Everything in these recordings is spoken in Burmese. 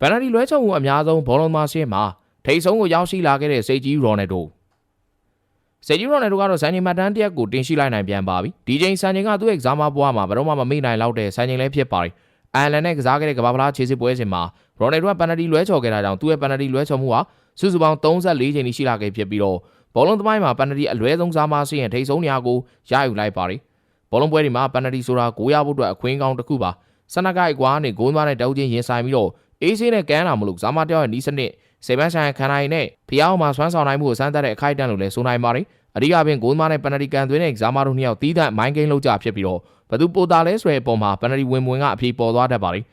ဗန်နဒီလွဲချုံမှုအများဆုံးဘောလုံးသမားရှင်းမှာထိတ်ဆုံးကိုရောက်ရှိလာခဲ့တဲ့စိတ်ကြီးရော်နယ်ဒိုစိတ်ကြီးရော်နယ်ဒိုကတော့စံချိန်မှတ်တမ်းတစ်ရက်ကိုတင်ရှိလိုက်နိုင်ပြန်ပါပြီဒီချိန်စံချိန်ကသူ့ရဲ့ကစားမဘွားမှာဘယ်တော့မှမမေ့နိုင်လောက်တဲ့စံချိန်လည်းဖြစ်ပါတယ်အိုင်လန်နဲ့ကစားခဲ့တဲ့ကမ္ဘာဖလားခြေစစ်ပွဲစဉ်မှာရော်နယ်ဒိုကပန်နတီလွဲချော်ခဲ့တာကြောင့်သူ့ရဲ့ပန်နတီလွဲချော်မှုဟာစုစုပေါင်း34ချိန်ရှိလာခဲ့ဖြစ်ပြီးတော့ဘောလုံးသမိုင်းမှာပန်နတီအလွဲဆုံးစားမဆင်းရင်ထိတ်ဆုံးနေရာကိုရယူလိုက်ပါတယ်ဘောလုံးပွဲဒီမှာပန်နတီဆိုတာကိုရဖို့အတွက်အခွင့်အကောင်းတစ်ခုပါဆနကိုက်ကွာနဲ့ဂိုးမနဲ့တောက်ချင်းရင်ဆိုင်ပြီးတော့ အေးဆေးနဲ့ကမ်းလာမလို့ဇာမတယောက်ရဲ့နီးစနစ်စေဘန်ဆိုင်ခန်နိုင်နဲ့ဖျားအောင်မှာဆွမ်းဆောင်နိုင်မှုကိုစမ်းသပ်တဲ့အခိုက်အတန့်လို့လည်းဆိုနိုင်ပါတယ်အဓိကပင်ဂိုးမနဲ့ပန်နတီကန်သွင်းတဲ့ဇာမတို့နှစ်ယောက်တီးတဲ့မိုင်းကိန်းလောက်ကြဖြစ်ပြီးတော့ဘသူပိုတာလဲဆိုတဲ့အပေါ်မှာပန်နတီဝင်ဝင်ကအပြေပေါ်သွားတတ်ပါတယ်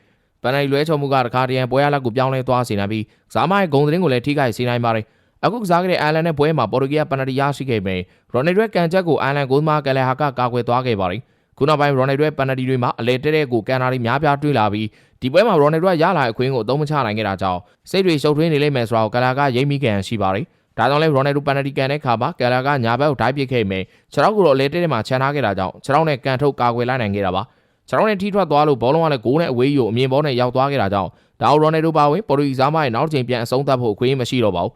ပန်နတီလွဲချော်မှုကတခါတရံပွဲရလက်ကိုပြောင်းလဲသွားစေနိုင်ပြီးဇာမရဲ့ဂုံသတင်းကိုလည်းထိခိုက်စေနိုင်ပါတယ်အခုကစားခဲ့တဲ့အိုင်လန်နဲ့ပွဲမှာပေါ်တူဂီကပန်နတီရရှိခဲ့ပေရိုနယ်ဒရက်ကန်ချက်ကိုအိုင်လန်ဂိုးမကလည်းဟာကကာကွယ်သွားခဲ့ပါတယ် ခုနောက်ပိုင်းရိုနယ်ဒရက်ပန်နတီတွေမှာအလဲတဲတဲ့ကိုကန်နာတွေများပြားတွေ့လာပြီးဒီပွဲမှာရိုနယ်ဒရက်ရလာတဲ့အခွင့်ကိုအသုံးမချနိုင်ခဲ့တာကြောင့်စိတ်တွေရှုပ်ထွေးနေလိမ့်မယ်ဆိုတာကိုကလာကရိပ်မိကန်ရှိပါတယ်ဒါကြောင့်လဲရိုနယ်ဒိုပန်နတီကန်တဲ့ခါမှာကလာကညာဘက်ကိုဓာတ်ပစ်ခဲ့မယ်ခြေထောက်ကိုတော့အလဲတဲတဲ့မှာခြံထားခဲ့တာကြောင့်ခြေထောက်နဲ့ကန်ထုတ်ကာကွယ်လိုက်နိုင်ခဲ့တာပါခြေထောက်နဲ့ထိထွက်သွားလို့ဘောလုံးကလည်းဂိုးနဲ့အဝေးကြီးကိုအမြင်ဘောနဲ့ရောက်သွားခဲ့တာကြောင့်ဒါကိုရိုနယ်ဒိုပါဝင်ပေါ်တူဂီဇာမရဲ့နောက်တစ်ချိန်ပြန်အဆုံးသတ်ဖို့အခွင့်အရေးမရှိတော့ပါဘူး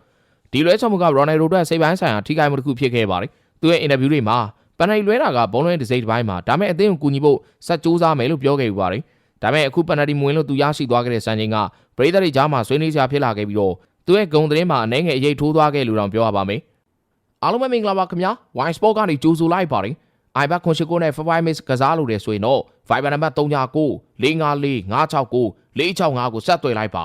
ဒီလွဲချော်မှုကရိုနယ်ဒိုအတွက်စိတ်ပိုင်းဆိုင်ရာထိခိုက်မှုတစ်ခုဖြစ်ခဲ့ပါတယ်သူရဲ့အင်တာဗျူးတွေမှာ ပန်နယ်လွဲတာကဘုံလွဲတစ်စိတ်တစ်ပိုင်းမှာဒါမဲ့အသင်းကိုကူညီဖို့ဆက်ကြိုးစားမယ်လို့ပြောခဲ့ပြီးပါတယ်ဒါမဲ့အခုပန်နယ်တီမွင်လို့သူရရှိသွားခဲ့တဲ့စံချိန်ကပရိသတ်တွေကြားမှာဆွေးနွေးကြဖြစ်လာခဲ့ပြီးတော့သူရဲ့ဂုံသတင်းမှာအနေငယ်အရေးထိုးသွားခဲ့လို့တောင်ပြောရပါမယ်အားလုံးပဲမင်္ဂလာပါခင်ဗျာ Wine Sport ကနေကြိုဆိုလိုက်ပါတယ် iBet ခွန်ရှိကိုနဲ့ Five Mix ကစားလို့တယ်ဆိုရင်တော့ Viber နံပါတ်39 654 569 465ကိုဆက်သွယ်လိုက်ပါ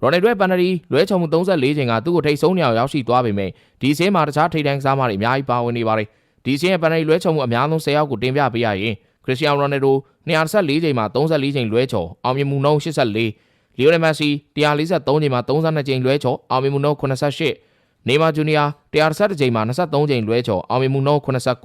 ရိုနယ်ဒွဲပန်နရီလွဲချုံမှု34ချိန်ကသူ့ကိုထိတ်ဆုံးနေအောင်ရောက်ရှိသွားပေမဲ့ဒီစင်းမှာတခြားထိတ်တန်းကစားမတွေအများကြီးပါဝင်နေပါတယ် ဒီစင်းရဲ့ပန်နရီလွဲချုံမှုအများဆုံး10ယောက်ကိုတင်ပြပေးရရင်ခရစ္စတီယာနိုရိုနယ်ဒို214ချိန်မှာ34ချိန်လွဲချော်အောင်မြင်မှုနှုန်း84လီယိုနယ်မက်ဆီ143ချိန်မှာ32ချိန်လွဲချော်အောင်မြင်မှုနှုန်း88နေမာဂျူနီယာ117ချိန်မှာ23ချိန်လွဲချော်အောင်မြင်မှုနှုန်း89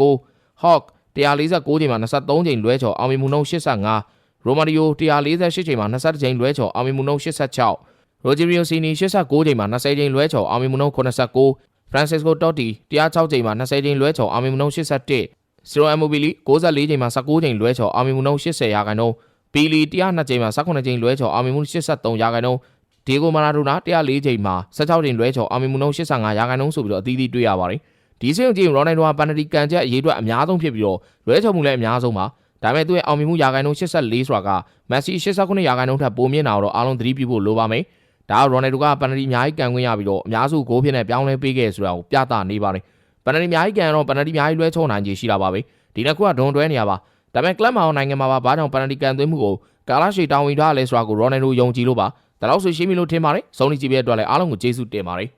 ဟော့149ချိန်မှာ23ချိန်လွဲချော်အောင်မြင်မှုနှုန်း85ရိုမာဒီယို148ချိန်မှာ20ချိန်လွဲချော်အောင်မြင်မှုနှုန်း86ရိုဂျီရီယိုစီနီ89ချိန်မှာ20ချိန်လွဲချော်အောင်မြင်မှုနှုန်း89 ဖရန်စစ်ကိုတော့တီ106ချိန်မှာ20ချိန်လွဲချော်အောင်မြင်မှုနှုန်း81စီရိုအမ်မိုဘီလီ64ချိန်မှာ19ချိန်လွဲချော်အောင်မြင်မှုနှုန်း80ရာခိုင်နှုန်းဘီလီ102ချိန်မှာ18ချိန်လွဲချော်အောင်မြင်မှု83ရာခိုင်နှုန်းဒီဂိုမာရာဒိုနာ104ချိန်မှာ16ချိန်လွဲချော်အောင်မြင်မှုနှုန်း85ရာခိုင်နှုန်းဆိုပြီးတော့အသီးသီးတွေ့ရပါတယ်ဒီစင်းကြည့်ရိုနယ်ဒိုဟာပန်နတီကန်ချက်အရေးအတွက်အများဆုံးဖြစ်ပြီးတော့လွဲချော်မှုလည်းအများဆုံးပါဒါပေမဲ့သူ့ရဲ့အောင်မြင်မှုရာခိုင်နှုန်း84ဆိုတာကမက်ဆီ89ရာခိုင်နှုန်းထက်ပိုမြင့်တာတော့အားလုံးသတိပြုဖို့လိုပါမယ် ဒါကရိုနယ်ဒိုကပန်နတီအများကြီးကန်ခွင့်ရပြီးတော့အများစုဂိုးဖြစ်နေပြောင်းလဲပေးခဲ့ဆိုတာကိုပြသနေပါတယ်ပန်နတီအများကြီးကန်တော့ပန်နတီအများကြီးလွဲချော်နိုင်ခြေရှိတာပါပဲဒီနှစ်ခုကဒွန်တွဲနေရပါဒါပေမဲ့ကလပ်မောင်နိုင်ငံမှာပါဘာကြောင့်ပန်နတီကန်သွင်းမှုကိုကာလာရှီတောင်းဝင်ထားလဲဆိုတာကိုရိုနယ်ဒိုယုံကြည်လို့ပါဒါတော့ဆိုရှင်းပြီလို့ထင်ပါတယ်စုံလီကြည့်ပြတဲ့အတွက်လည်းအားလုံးကိုကျေးဇူးတင်ပါတယ်